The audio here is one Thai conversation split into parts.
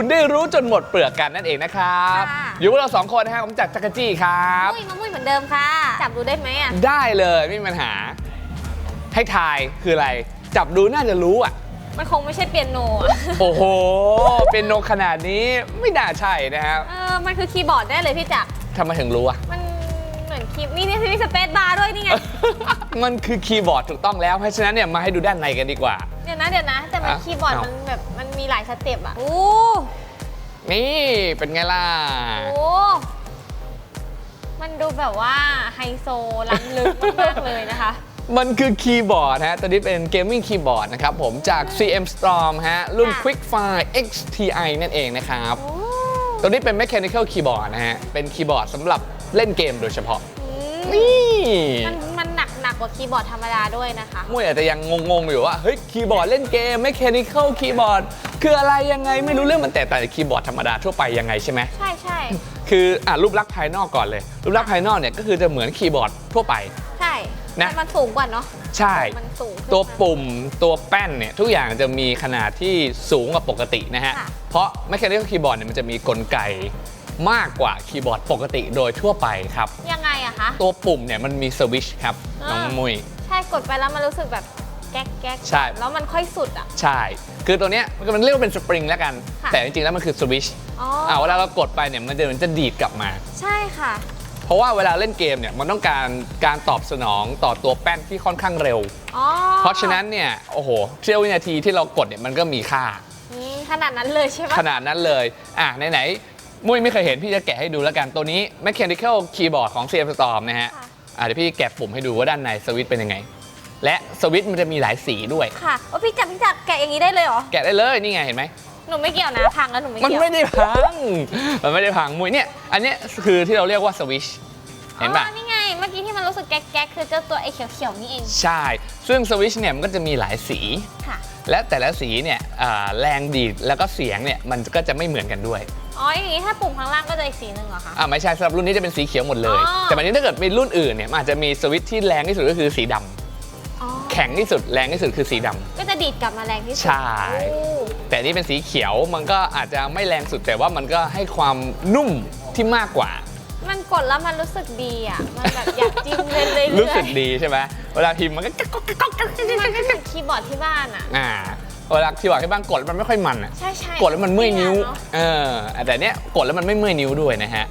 คุณได้รู้จนหมดเปลือกกันนั่นเองนะครับ ค่ะ อยู่กับเราสองคนนะครับผมจากจักรจี้ครับ มุ้ยมามุ้ยเหมือนเดิมค่ะ จับดูได้ไหมอะ ได้เลยไม่มีปัญหา ให้ทายคืออะไร จับดูน่าจะรู้อะ มันคงไม่ใช่เปียโนอะโอ้โห เป็นโนขนาดนี้ไม่น่าใช่นะครับเออ มันคือคีย์บอร์ดได้เลยพี่จักรทำไมถึงรู้อะ มันเหมือน คีย์นี่นี่มีสเปซบาร์ด้วยนี่ไง มันคือคีย์บอร์ดถูกต้องแล้ว เพราะฉะนั้นเนี่ยมาให้ดูด้านในกันดีกว่า เดี๋ยวนะเดี๋ยวนะ แต่มันอะคีย์บอร์ดเอามั มันแบบมันมีหลายสเต็ปอะ โอ้นี่เป็นไงล่ะ โหมันดูแบบว่าไฮโซล้ำลึกมากๆเลยนะคะ มันคือคีย์บอร์ดฮะตัวนี้เป็นเกมมิ่งคีย์บอร์ดนะครับผมจาก CM Storm ฮะ รุ่น ค่ะ Quickfire XTI นั่นเองนะครับ โอ้ตัวนี้เป็น Mechanical Keyboard นะฮะ เป็นคีย์บอร์ดสำหรับเล่นเกมโดยเฉพาะอืม นี่มันมันหนักหนักกว่าคีย์บอร์ดธรรมดาด้วยนะคะมุ้ยอาจจะยังงงๆอยู่ว่าเฮ้ยคีย์บอร์ดเล่นเกม Mechanical Keyboard คืออะไรยังไงไม่รู้เรื่องมันแตกต่างจากคีย์บอร์ดธรรมดาทั่วไปยังไงใช่ไหมใช่ใช่คืออะรูปลักษณ์ภายนอกก่อนเลย รูปลักษณ์ภายนอกเนี่ยก็คือจะเหมือนคีย์บอร์ดทั่วไป ใช่นะแต่มันสูงกว่าเนาะใช่มันสูงขึ้นตัวมาปุ่มตัวแป้นเนี่ยทุกอย่างจะมีขนาดที่สูงกว่าปกตินะฮะค่ะเพราะ Mechanical Keyboard เนี่ยมันจะมีกลไกมากกว่าคีย์บอร์ดปกติโดยทั่วไปครับยังไง อะคะ ตัวปุ่มเนี่ยมันมีสวิชครับอ่าน้องมุย ใช่กดไปแล้วมันรู้สึกแบบแก๊กแก๊กใช่ แล้วมันค่อยสุดอะ ใช่ คือตัวเนี้ยมันเรียกว่าเป็นสปริงแล้วกัน ค่ะ แต่จริงๆแล้วมันคือสวิชอ๋ออ่าเวลาเรากดไปเนี่ยมันจะมันจะดีดกลับมา ใช่ค่ะ เพราะว่าเวลาเล่นเกมเนี่ยมันต้องการการตอบสนองต่อตัวแป้นที่ค่อนข้างเร็ว อ๋อเพราะฉะนั้นเนี่ยโอ้โหเสี้ยววินาทีที่เรากดเนี่ยมันก็มีค่าอืมขนาดนั้นเลยใช่ปะขนาดนั้นเลย อะไหนๆ มุ้ยไม่เคยเห็นพี่จะแกะให้ดูแล้วกันตัวนี้ Mechanical Keyboard ของ CM Storm นะฮะค่ะอะเดี๋ยวพี่แกะปุ่มให้ดูว่าด้านในสวิตช์เป็นยังไง และสวิตช์มันจะมีหลายสีด้วย ค่ะว่าพี่จับพี่จับแกะอย่างนี้ได้เลยเหรอ แกะได้เลยนี่ไงเห็นไหมหนูไม่เกี่ยวนะพังแล้วหนูไม่มันเกี่ยวไม่ได้พัง มันไม่ได้พังมุ้ยเนี่ย อันเนี้ยคือที่เราเรียกว่าสวิตช์เห็นปะ อ๋อนี่ไง เมื่อกี้ที่มันรู้สึกแก๊กแก๊กคือเจ้าตัวไอ้เขียวๆนี่เอง ใช่ ซึ่งสวิตช์เนี่ยมันก็จะมีหลายสี ค่ะ และแต่ละสีเนี่ยอ่าแรงดีดแล้วก็เสียงเนี่ยมันก็จะไม่เหมือนกันด้วย อ๋ออย่างนี้ถ้าปุ่มข้างล่างก็จะอีกสีหนึ่งเหรอคะ อ่าไม่ใช่สำหรับรุ่นนี้จะเป็นสีเขียวหมดเลย อ๋อ แต่แบบนี้ถ้าเกิดเป็นรุ่นอื่นเนี่ยมันอาจจะมีสวิตช์ที่แรงที่สุดก็คือสีดำอ๋อ แข็งที่สุดแรงที่สุดคือสีดำ ก็จะดีดกลับมาแรงที่สุดใช่ โอ้แต่อันนี่เป็นสีเขียวมันก็อาจจะไม่แรงสุดแต่ว่ามันก็ให้ความนุ่มที่มากกว่า มันกดแล้วมันรู้สึกดีอะ มันแบบอยากจิ้มเรื่อยๆรู้สึกดีใช่ไหมเวลาพิมพ์มันก็ก๊อกก๊อกก๊อกก๊อกมันก็เหมือนคีย์บอร์ดที่บ้านอะ อ่า เวลาที่บอกให้บ้างกดแล้วมันไม่ค่อยมันอะใช่ใช่กดแล้วมันเมื่อยนิ้วเอะเออแต่เนี้ยกดแล้วมันไม่เมื่อยนิ้วด้วยนะฮะ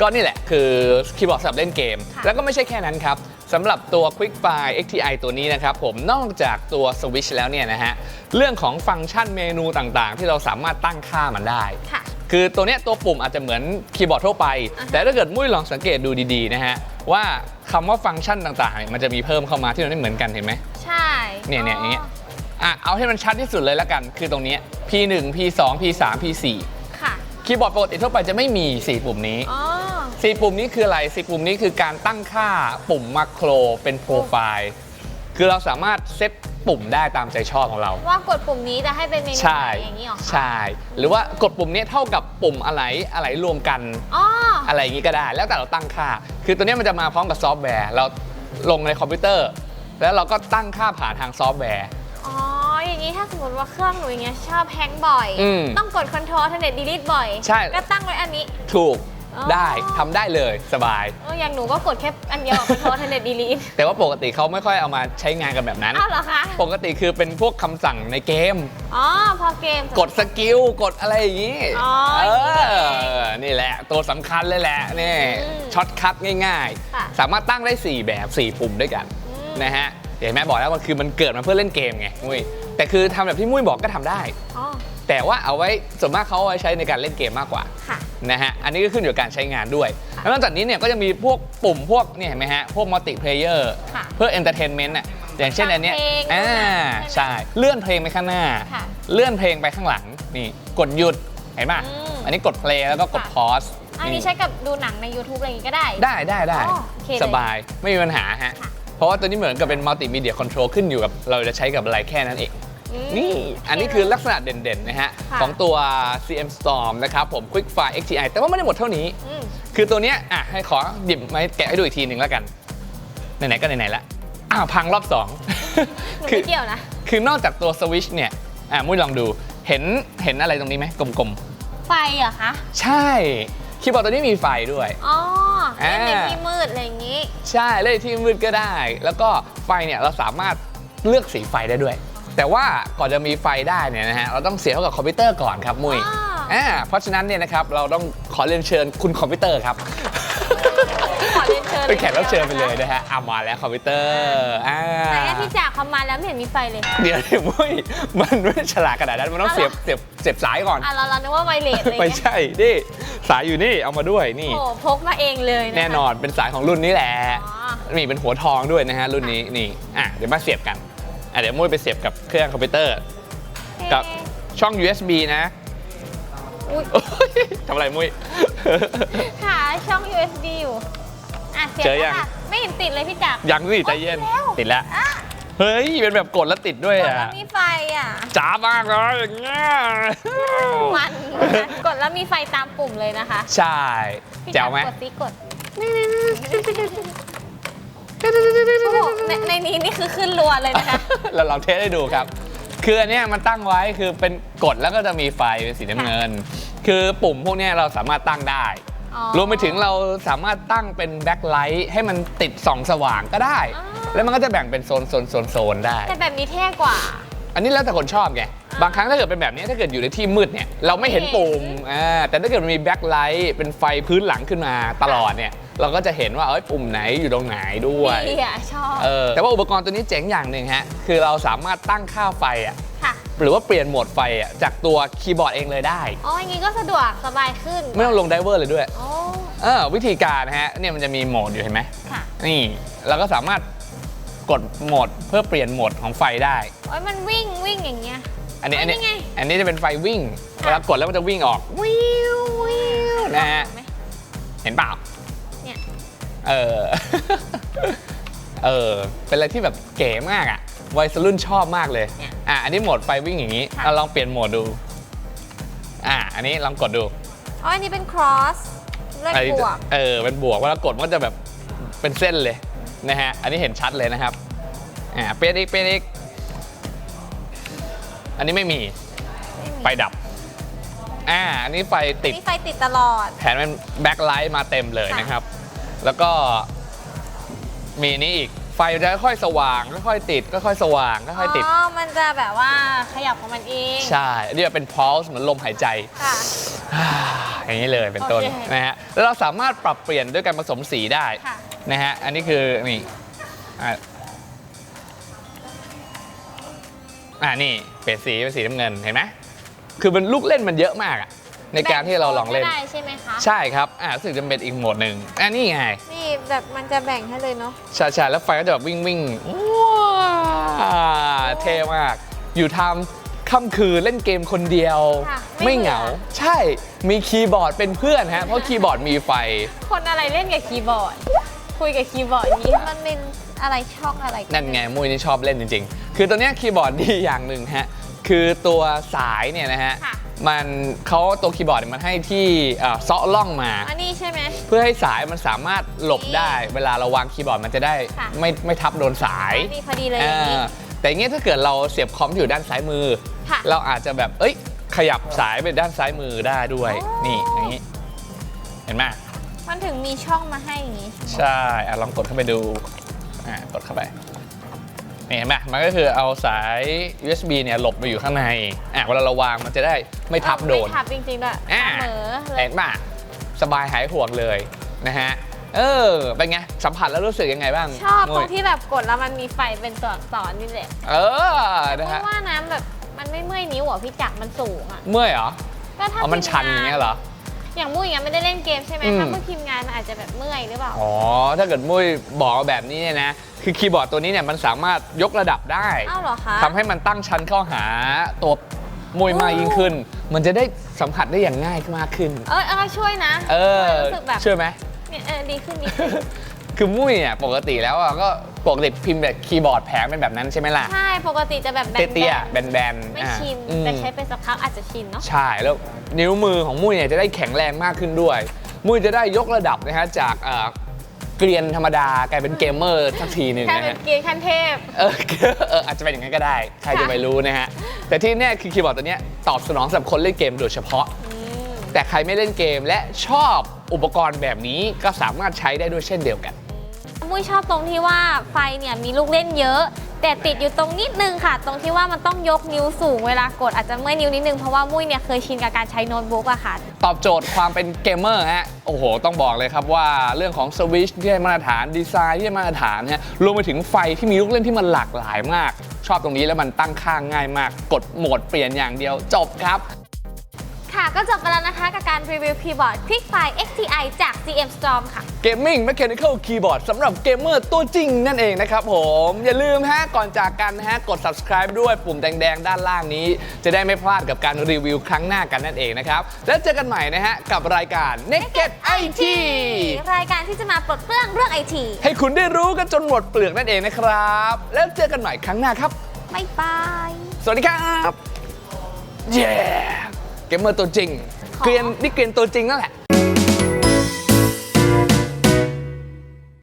ก็นี่แหละคือคีย์บอร์ดสำหรับเล่นเกมค่ะแล้วก็ไม่ใช่แค่นั้นครับสำหรับตัว Quickfire XTI ตัวนี้นะครับผมนอกจากตัว Switch แล้วเนี่ยนะฮะเรื่องของฟังก์ชันเมนูต่างๆ ที่เราสามารถตั้งค่ามันได้ค่ะคือตัวเนี้ยตัวปุ่มอาจจะเหมือนคีย์บอร์ดทั่วไปอ่าฮะแต่ถ้าเกิดมุ้ยลองสังเกตดูดีๆนะฮะว่าคำว่าฟังก์ชันต่างๆเนี่ยมันจะมีเพิ่มเข้ามาที่มันไม่เหมือนกันเห็นไหมใช่เนี่ยเนี่ยอย่างเงี้ย อะเอาให้มันชัดที่สุดเลยแล้วกัน คือตรงเนี้ย P1 P2 P3 P4 ค่ะ คีย์บอร์ดปกติทั่วไปจะไม่มี 4 ปุ่มนี้ อ๋อ 4 ปุ่มนี้คืออะไร 4 ปุ่มนี้คือการตั้งค่าปุ่มมาโครเป็นโปรไฟล์คือเราสามารถเซตปุ่มได้ตามใจชอบของเรา ว่ากดปุ่มนี้จะให้เป็นเมนูใช่ไหนอย่างนี้เหรอคะใช่ หรือว่ากดปุ่มนี้เท่ากับปุ่มอะไรอะไรรวมกัน อ๋อ อะไรอย่างนี้ก็ได้ แล้วแต่เราตั้งค่า คือตัวเนี้ยมันจะมาพร้อมกับซอฟต์แวร์ เราลงในคอมพิวเตอร์ แล้วเราก็ตั้งค่าผ่านทางซอฟต์แวร์อ๋ออย่าง นี้ถ้าสมมติว่าเครื่องหนูอย่างเงี้ยชอบแฮงก์บ่อย อืมต้องกด Ctrl ทนเน็ตดีลิทบ่อย ใช่ ก็ตั้งไว้อันนี้ ถูกอ๋อ ได้ทำได้เลยสบาย เอออย่างหนูก็กดแค่อันเดียว Ctrl ทนเน็ตดีลิทแต่ว่าปกติเขาไม่ค่อยเอามาใช้งานกันแบบนั้น อ้าวเหรอคะ ปกติคือเป็นพวกคำสั่งในเกม อ๋อ พอเกม กดสกิลกดอะไรอย่างนี้อ๋อเออย่างนี้นี่เองอนี่แหละ ตัวสำคัญเลยแหละนี่อืมช็อตคัทง่ายค่ะ ๆ สามารถตั้งได้ 4 แบบ 4 ปุ่มด้วยกัน อืมนะฮะเห็นไหมบอกแล้วว่าคือมันเกิดมาเพื่อเล่นเกมไงมุ้ย แต่คือทำแบบที่มุ้ยบอกก็ทำได้ อ๋อ แต่ว่าเอาไว้ส่วนมากเขาเอาไว้ใช้ในการเล่นเกมมากกว่าค่ะ นะฮะอันนี้ก็ขึ้นอยู่กับการใช้งานด้วย แล้วนอกจากนี้เนี่ยก็จะมีพวกปุ่มพวกเนี่ยเห็นไหมฮะ พวกมัลติเพลเยอร์ค่ะเพื่อเอนเตอร์เทนเมนต์อะอย่างเช่นอันเนี้ยฟังเพลงอ่าด้วยนะใช่เลื่อนเพลงไปข้างหน้า ค่ะเลื่อนเพลงไปข้างหลังนี่กดหยุดเห็นป่ะอืม อันนี้กดเพลย์แล้วก็กดค่ะพอสอันนี้ใช้กับดูหนังใน YouTube อะไรอย่างงี้ก็ได้ ได้ได้ได้อ๋อโอเคเลยสบายไม่มีปัญหาฮะค่ะ เพราะว่าตัวนี้เหมือนกับเป็นมัลติมีเดียคอนโทรลขึ้นอยู่กับเราจะใช้กับอะไรแค่นั้นเองอืม นี่อันนี้คือลักษณะเด่นๆนะฮะค่ะ ของตัว CM Storm นะครับผม Quickfire XTI แต่ว่าไม่ได้หมดเท่านี้ อืมคือตัวเนี้ยอะให้ขอหยิบมาแกะให้ดูอีกทีหนึ่งแล้วกัน ไหนๆก็ไหนๆละอ้าวพังรอบสอง หนูคือไม่เกี่ยวนะ คือนอกจากตัวสวิชเนี่ย อะมุ้ยลองดู เห็น เห็นอะไรตรงนี้ไหมกลมไฟเหรอคะๆ ใช่ คีย์บอร์ดตัวนี้มีไฟด้วย อ๋อเล่นในอ่าที่มืดอะไรอย่างงี้ ใช่ เล่นที่มืดก็ได้ แล้วก็ไฟเนี่ยเราสามารถเลือกสีไฟได้ด้วย แต่ว่าก่อนจะมีไฟได้เนี่ยนะฮะเราต้องเสียบเข้ากับคอมพิวเตอร์ก่อนครับมุ้ยอ่าอ่าเพราะฉะนั้นเนี่ยนะครับเราต้องขอเรียนเชิญคุณคอมพิวเตอร์ครับ ขอเรียนเชิญเป็นแขกรับเชิญไปเลยนะฮะอะมาแล้วคอมพิวเตอร์อ่าแต่อะพี่จากเขามาแล้วไม่เห็นมีไฟเลยเดี๋ยวเดี๋ยวมุ้ยมันไม่ฉลาดขนาดนั้นมันต้องเอาเสียบเหรอเสียบเสียบสายก่อน อะเราเรานึกว่าไวเลสอะไรไม่เงี้ยใช่นี่สายอยู่นี่เอามาด้วยนี่ โอ้พกมาเองเลยะคะแน่นอนเป็นสายของรุ่นนี้แหละอ๋อ นี่เป็นหัวทองด้วยนะฮะรุ่นนี้นี่อะเดี๋ยวมาเสียบกัน อะเดี๋ยวมุ้ยไปเสียบกับเครื่องคอมพิวเตอร์ กับเอ๊ะช่อง USB นะอุ๊ยโอ๊ยทำอะไรมุ้ย หาช่อง USB อยู่อะเสียบเจอยัแล้วงค่ะไม่เห็นติดเลยพี่จักร ยังสิใจเย็น โอ๊ยติดแล้วอะเฮ้ย เป็นแบบกดแล้วติดด้วยกดอะแล้วมีไฟอะ จ้ามากเลยอย่างเงี้ยมันนะคะกดแล้วมีไฟตามปุ่มเลยนะคะใช่ พี่แจ๋จัวกรไหมกดซิกดโอ้โห ในในนี้นี่คือขึ้นรัวเลยนะคะ เราลองเทสให้ดูครับ คืออันเนี้ยมันตั้งไว้คือเป็นกดแล้วก็จะมีไฟเป็นสีน้ำเงิน คือปุ่มพวกเนี้ยเราสามารถตั้งได้ อ๋อ รวมไปถึงเราสามารถตั้งเป็นแบ็คไลท์ให้มันติดส่องสว่างก็ได้อ๋อแล้วมันก็จะแบ่งเป็นโซนโซนโซนโซนได้ แต่แบบนี้เท่กว่า อันนี้แล้วแต่คนชอบไง บางครั้งถ้าเกิดเป็นแบบนี้ถ้าเกิดอยู่ในที่มืดเนี่ยเราไม่เห็นปุ่มอ่าแต่ถ้าเกิดมันมีแบ็คไลท์เป็นไฟพื้นหลังขึ้นมาตลอดเนี่ยเราก็จะเห็นว่าเอ้ยปุ่มไหนอยู่ตรงไหนด้วยดีอะชอบเออแต่ว่าอุปกรณ์ตัวนี้เจ๋งอย่างหนึ่งฮะคือเราสามารถตั้งค่าไฟอะค่ะหรือว่าเปลี่ยนโหมดไฟอะจากตัวคีย์บอร์ดเองเลยได้ อ๋ออย่างนี้ก็สะดวกสบายขึ้น ไม่ต้องลงไดเวอร์เลยด้วยโอ้เออวิธีการนะฮะเนี่ยมันจะมีโหมดอยู่เห็นไหมค่ะนี่เราก็สามารถกดโหมดเพื่อเปลี่ยนโหมดของไฟได้โอ้ยมันวิ่งวิ่งอย่างเงี้ย อันนี้อันนี้นี่ไงอันนี้จะเป็นไฟวิ่งค่ะเวลากดแล้วมันจะวิ่งออก วิววิวนะฮะไหมเห็นเปล่า เนี่ย เออ เออ เป็นอะไรที่แบบเก๋มากอะ วัยรุ่นชอบมากเลยเนี่ยอะ อันนี้โหมดไฟวิ่งอย่างนี้ค่ะเราลองเปลี่ยนโหมดดู อะ อันนี้ลองกดดู อ๋อ อันนี้เป็น cross เลขอันนี้บวก เออ เป็นบวกเวลากดมันก็จะแบบเป็นเส้นเลยนะฮะ อันนี้เห็นชัดเลยนะครับ อ่า เป็นอีก เป็นอีก อันนี้ไม่มีไฟดับ อ่า อันนี้ไฟติดนี่ไฟติดตลอดแผนเป็นแบ็คไลท์มาเต็มเลยค่ะ นะครับ แล้วก็มีนี้อีก ไฟจะค่อยๆสว่าง ค่อยๆติด ค่อยๆสว่าง ค่อยๆติด อ๋อ มันจะแบบว่าขยับของมันเองใช่อันนี้เป็น pulse เหมือนลมหายใจ ค่ะ อย่างนี้เลยเป็นต้นโอเคนะฮะแล้วเราสามารถปรับเปลี่ยนด้วยการผสมสีได้ค่ะ นะฮะอันนี้คือนี่อะ อ่านี่เปลี่ยนสีเป็นสีน้ำเงินเห็นไหมคือมันลูกเล่นมันเยอะมากอะในการที่เราลองเล่น แบ่โซก็ได้ใช่ไหมคะ ใช่ครับอ่ารู้สึกจะเป็นอีกโหมดหนึ่งอันนี้ไงนี่แบบมันจะแบ่งให้เลยเนาะใช่ใช่แล้วไฟก็จะแบบวิ่งวิ่งว้าวเท่มาก อยู่ทำค่ำคืนเล่นเกมคนเดียว ค่ะไม่เหงาบื่อ ใช่มีคีย์บอร์ดเป็นเพื่อนฮะเพราะคีย์บอร์ดมีไฟ คนอะไรเล่นกับคีย์บอร์ด คุยกับคีย์บอร์ดอย่างนี้มันเป็น อะไรช่องอะไรกันั่นไงมุ้ยนี่ชอบเล่นจริง ๆ คือตัวเนี้ยคีย์บอร์ดดีอย่างหนึ่งฮะ คือตัวสายเนี่ยนะฮะ ค่ะ มันเขาตัวคีย์บอร์ดเนี่ยมันให้ที่เอ่อเซาะล่องมา อันนี้ใช่ไหม เพื่อให้สายมันสามารถหลบได้ เวลาเราวางคีย์บอร์ดมันจะได้ ค่ะ ไม่ไม่ทับโดนสายอันนี้พอดีเลยอย่างนี้อ่าแต่อย่างเงี้ยถ้าเกิดเราเสียบคอมที่อยู่ด้านซ้ายมือ ค่ะ เราอาจจะแบบเอ้ย ขยับสายไปด้านซ้ายมือได้ด้วยอ๋อนี่อย่างนี้ เห็นไหมมันถึงมีช่องมาให้อย่างนี้ ใช่อะลองกดเข้าไปดู อ่ากดเข้าไปนี่เห็นไหมมันก็คือเอาสาย USB เนี่ยหลบมาอยู่ข้างในอะเวลาเราวางมันจะได้ไม่ทับโดน ไม่ทับจริงๆด้วยอ่า เสมอเลเห็ยนป่ะสบายหายห่วงเลยนะฮะ เออ เป็นไง สัมผัสแล้วรู้สึกยังไงบ้างชอบตมุ้รยงที่แบบกดแล้วมันมีไฟเป็นตัวอักษรนี่แหละเออ นะเพฮะราะว่าน้ำแบบมันไม่เมื่อยนิ้วอะพี่จักรมันสูงอะ เมื่อยเหรอก็ถ้าอ๋อมันชันอย่างเงี้ยเหรอ อย่างมุ้ยอย่างเงี้ยไม่ได้เล่นเกมใช่ไหมอืม ถ้ามุ้ยทีมงานมันอาจจะแบบเมื่อยหรือเปล่า อ๋อ ถ้าเกิดมุ้ยบอกแบบนี้เนี่ยนะ คือคีย์บอร์ดตัวนี้เนี่ยมันสามารถยกระดับได้อ้าวเหรอคะทำให้มันตั้งชั้นเข้าหาตัวมวยมากยิ่งขึ้น มันจะได้สัมผัสได้อย่างง่ายมากขึ้น เออเออช่วยนะเออ รู้สึกแบบเชื่อไหม เนี่ยเออดีขึ้นดีขึ้น คือมุ้ยเนี่ยปกติแล้วอะก็ ปกติพิมพ์แบบคีย์บอร์ดแผงเป็นแบบนั้นใช่ไหมล่ะ ใช่ ปกติจะแบบแบนๆเตี้ยๆแบนๆไม่อะชิน อืม แต่ใช้ไปสักพักอาจจะชินเนาะ ใช่แล้วนิ้วมือของมุ้ยเนี่ยจะได้แข็งแรงมากขึ้นด้วย มุ้ยจะได้ยกระดับนะฮะจากเอ่อเกรียนธรรมดากลายเป็นเกมเมอร์สักทีหนึ่งแค่นะเป็นฮะเกียร์ขั้นเทพ เออเอออาจจะเป็นอย่างนั้นก็ได้ ใครจะไปรู้นะฮะ แต่ที่แน่คือคีย์บอร์ดตัวเนี้ยตอบสนองสำหรับคนเล่นเกมโดยเฉพาะ อืม แต่ใครไม่เล่นเกมและชอบอุปกรณ์แบบนี้ก็สามารถใช้ได้ด้วยเช่นเดียวกัน มุ้ยชอบตรงที่ว่าไฟเนี่ยมีลูกเล่นเยอะ แต่ติดอยู่ตรงนิดนึงค่ะ ตรงที่ว่ามันต้องยกนิ้วสูงเวลากดอาจจะเมื่อยนิ้วนิดนึงเพราะว่ามุ้ยเนี่ยเคยชินกับการใช้โน้ตบุ๊กอะค่ะ ตอบโจทย์ความเป็นเกมเมอร์ฮะ โอ้โห ต้องบอกเลยครับว่าเรื่องของสวิชที่ได้มาตรฐานดีไซน์ที่ได้มาตรฐานฮะรวมไปถึงไฟที่มีลูกเล่นที่มันหลากหลายมาก ชอบตรงนี้แล้วมันตั้งค่าง่ายมาก กดโหมดเปลี่ยนอย่างเดียวจบครับ ก็จบไปแล้วนะคะกับการรีวิวคีย์บอร์ด Quick Fire XTI จาก GM Storm ค่ะ Gaming Mechanical Keyboard สำหรับเกมเมอร์ตัวจริงนั่นเองนะครับผม อย่าลืมฮะก่อนจากกันนะฮะกด subscribe ด้วยปุ่มแดงๆ ด้านล่างนี้ จะได้ไม่พลาดกับการรีวิวครั้งหน้ากันนั่นเองนะครับ แล้วเจอกันใหม่นะฮะกับรายการ Naked IT รายการที่จะมาปลดเปลื้องเรื่องไอทีให้คุณได้รู้กันจนหมดเปลือกนั่นเองนะครับ แล้วเจอกันใหม่ครั้งหน้าครับ บ๊ายบาย สวัสดีครับเย้ เกมเมอร์ตัวจริง เกรียนนี่เกรียนตัวจริงนั่นแหละ